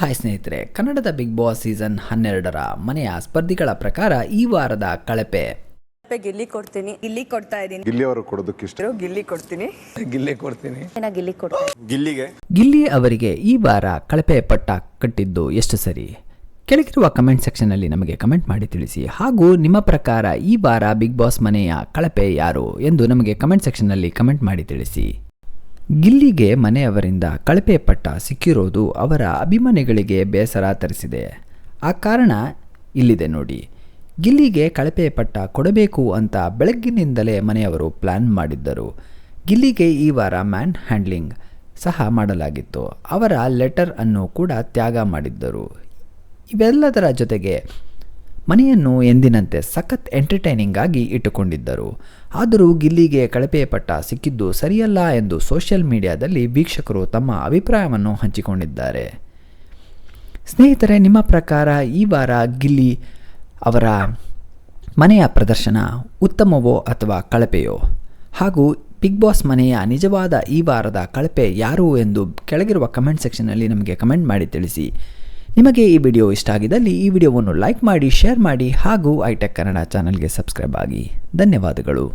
Hi ಸ್ನೇಹಿತರೆ. ಕನ್ನಡದ big boss season ಹನ್ನೆರಡರ ಮನೆಯ ಸ್ಪರ್ಧಿಗಳ ಪ್ರಕಾರ ಈ ವಾರದ ಕಳಪೆ. ಗಿಲ್ಲಿ ಕೊಡ್ತೀನಿ. ಗಿಲ್ಲಿ ಕೊಡ್ತಾ ಇದೀನಿ ಗಿಲ್ಲಿಯವರು ಕೊಡೋದಕ್ಕೆ ಇಷ್ಟ. ಗಿಲ್ಲಿ ಕೊಡ್ತೀನಿ. ಗಿಲ್ಲಿ ಕೊಡ್ತೀನಿ. ಗಿಲ್ಲಿ ಕೊಡ್ತೀನಿ ಗಿಲ್ಲಿಗೆ. ಗಿಲ್ಲಿ ಅವರಿಗೆ ಈ ವಾರ ಕಳಪೆ ಪಟ್ಟ ಕಟ್ಟಿದ್ದು ಎಷ್ಟು ಸರಿ? ಕೆಳಗಿರುವ ಕಮೆಂಟ್ ಸೆಕ್ಷನ್ನಲ್ಲಿ ನಮಗೆ ಕಮೆಂಟ್ ಮಾಡಿ ತಿಳಿಸಿ. ಹಾಗೂ ನಿಮ್ಮ ಪ್ರಕಾರ ಈ ವಾರ ಬಿಗ್ ಬಾಸ್ ಮನೆಯ ಕಳಪೆ ಯಾರು ಎಂದು ನಮಗೆ ಕಮೆಂಟ್ ಸೆಕ್ಷನ್ನಲ್ಲಿ ಕಮೆಂಟ್ ಮಾಡಿ ತಿಳಿಸಿ. ಗಿಲ್ಲಿಗೆ ಮನೆಯವರಿಂದ ಕಳಪೆ ಪಟ್ಟ ಸಿಕ್ಕಿರೋದು ಅವರ ಅಭಿಮಾನಿಗಳಿಗೆ ಬೇಸರ ತರಿಸಿದೆ. ಆ ಕಾರಣ ಇಲ್ಲಿದೆ ನೋಡಿ. ಗಿಲ್ಲಿಗೆ ಕಳಪೆ ಪಟ್ಟ ಕೊಡಬೇಕು ಅಂತ ಬೆಳಗ್ಗಿನಿಂದಲೇ ಮನೆಯವರು ಪ್ಲ್ಯಾನ್ ಮಾಡಿದ್ದರು. ಗಿಲ್ಲಿಗೆ ಈ ವಾರ ಮ್ಯಾನ್ ಹ್ಯಾಂಡ್ಲಿಂಗ್ ಸಹ ಮಾಡಲಾಗಿತ್ತು. ಅವರ ಲೆಟರ್ ಅನ್ನು ಕೂಡ ತ್ಯಾಗ ಮಾಡಿದ್ದರು. ಇವೆಲ್ಲದರ ಜೊತೆಗೆ ಮನೆಯನ್ನು ಎಂದಿನಂತೆ ಸಖತ್ ಎಂಟರ್ಟೈನಿಂಗ್ ಆಗಿ ಇಟ್ಟುಕೊಂಡಿದ್ದರು. ಆದರೂ ಗಿಲ್ಲಿಗೆ ಕಳಪೆ ಪಟ್ಟ ಸಿಕ್ಕಿದ್ದು ಸರಿಯಲ್ಲ ಎಂದು ಸೋಷಿಯಲ್ ಮೀಡಿಯಾದಲ್ಲಿ ವೀಕ್ಷಕರು ತಮ್ಮ ಅಭಿಪ್ರಾಯವನ್ನು ಹಂಚಿಕೊಂಡಿದ್ದಾರೆ. ಸ್ನೇಹಿತರೆ, ನಿಮ್ಮ ಪ್ರಕಾರ ಈ ವಾರ ಗಿಲ್ಲಿ ಅವರ ಮನೆಯ ಪ್ರದರ್ಶನ ಉತ್ತಮವೋ ಅಥವಾ ಕಳಪೆಯೋ? ಹಾಗೂ ಬಿಗ್ ಬಾಸ್ ಮನೆಯ ನಿಜವಾದ ಈ ವಾರದ ಕಳಪೆ ಯಾರು ಎಂದು ಕೆಳಗಿರುವ ಕಮೆಂಟ್ ಸೆಕ್ಷನ್ನಲ್ಲಿ ನಮಗೆ ಕಮೆಂಟ್ ಮಾಡಿ ತಿಳಿಸಿ. ನಿಮಗೆ ಈ ವಿಡಿಯೋ ಇಷ್ಟ ಆಗಿದ್ದಲ್ಲಿ ಈ ವಿಡಿಯೋವನ್ನು ಲೈಕ್ ಮಾಡಿ, ಶೇರ್ ಮಾಡಿ ಹಾಗೂ ಐಟೆಕ್ ಕನ್ನಡ ಚಾನಲ್ಗೆ ಸಬ್ಸ್ಕ್ರೈಬ್ ಆಗಿ. ಧನ್ಯವಾದಗಳು.